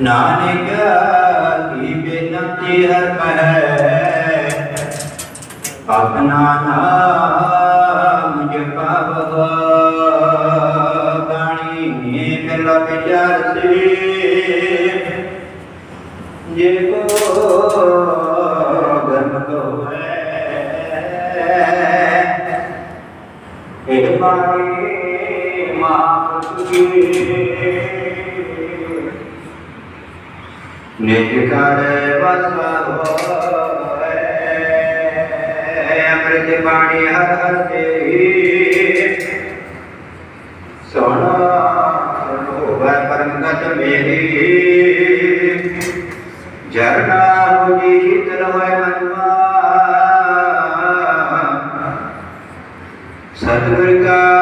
ਨਾਨਕ ਕੀ ਬੇਨਤੀ ਹਰ ਪਹਿ ਆਪਣਾ ਨਾਮ ਜਪਾਵੋ ਬਾਣੀ ਮਿਲ ਵਿਚਾਰ ਸੇ ਜੇ ਕੋ ਗਰਮ ਹੋਵੇ ਇਹ ਮਾਰੇ ਨਿਜ ਕਰ ਵਸਾ ਹੋਏ ਅੰਮ੍ਰਿਤ ਬਾਣੀ ਹਰ ਹਰ ਤੇ ਸੋਣਾ ਹੋਵੇ ਪਰਮ ਮੇਰੀ ਜਰਨਾ ਮੁਜੀ ਸ਼ੀਤਲ ਹੋਏ ਮਨਵਾ ਸਤਿਗੁਰ ਕਾ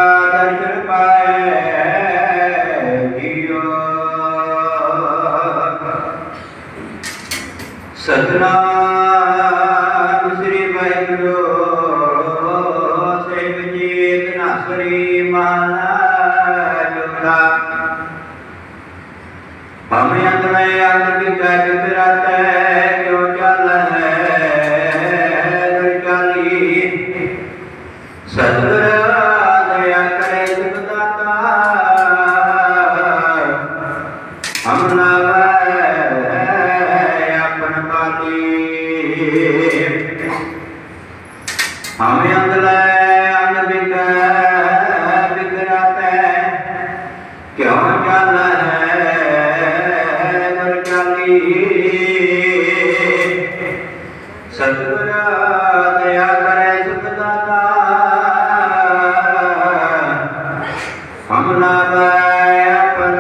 ਸਤਨਾਮ ਸ੍ਰੀ ਵਾਹਿਗੁਰੂ ਸੇਵ ਜੀਤ ਨਾਸਰੀ ਮਾਨਾ ਹਮ ਅੰਦਲੇ ਅੰਨ ਬਿਕੈ ਬਿਕਰਾਤੇ ਕਿਉ ਚੱਲ ਹੈ ਦਰਕਾਲੀ ਸਤਿਗੁਰ ਦਇਆ ਕਰੇ ਸੁਖ ਦਾਤਾ ਹਮ ਨਾਵੈ ਆਪਨ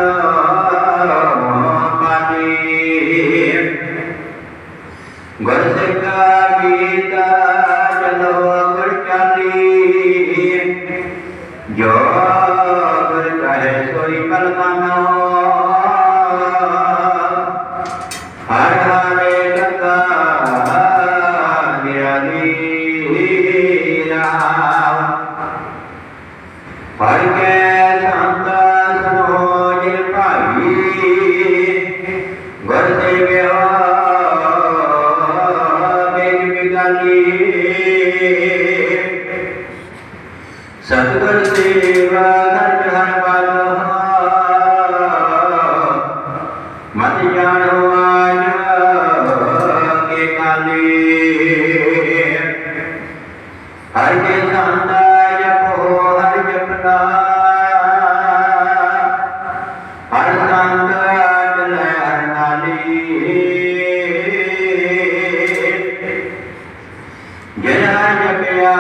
ਪਾਤੀ ਗੁਰ ਸਿੱਖਾ ਗੀਤਾ ਨਿਰਾਲੀ ਰਾਮ ਹਰ ਕੇ ਸੰਤ ਸਨੋ ਭਾਈ ਗੁਰ ਸੇਵਿਆ ਮੇਗ ਬਿਗਾਲੀ ਸਤਿਗੁਰ ਸੇਵਾ ਘਰ ਹਰ ਪਾਲੋ ਹਰ ਕੇ ਸੰਤਾ ਜਪੋ ਹਰ ਜਪਨਾ ਹਰ ਸੰਤ ਮਿਲੈ ਹਰ ਨਾਲੀ। ਜਨਾ ਜਪਿਆ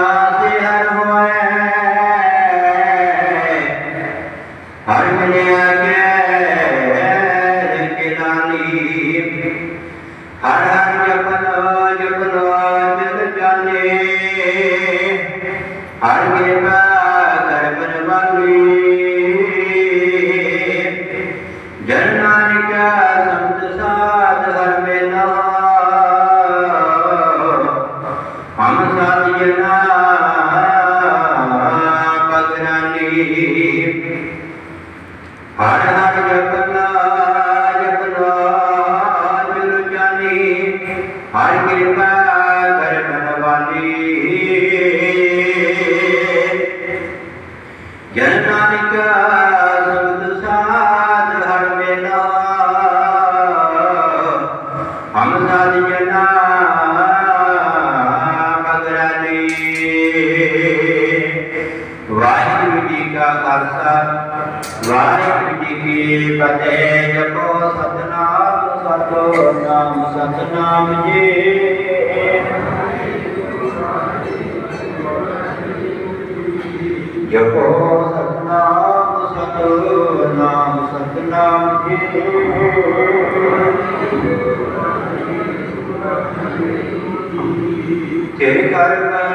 ਹਰ ਕਿਰਪਾ ਹਰ ਜਪਨਾ ਵਾਹਿਗੁਰੂ ਜੀ ਕਾ ਖਾਲਸਾ, ਵਾਹਿਗੁਰੂ ਜੀ ਕੀ ਫਤਿਹ। ਜਪੋ ਸਤਨਾਮ ਸਤਨਾਮ ਸਤਨਾਮ ਜੀ। ਜਪੋ ਸਤਨਾਮ ਸਤਨਾਮ ਸਤਨਾਮ ਜੀ। ਤੇਰੇ ਕਰ ਮੈਂ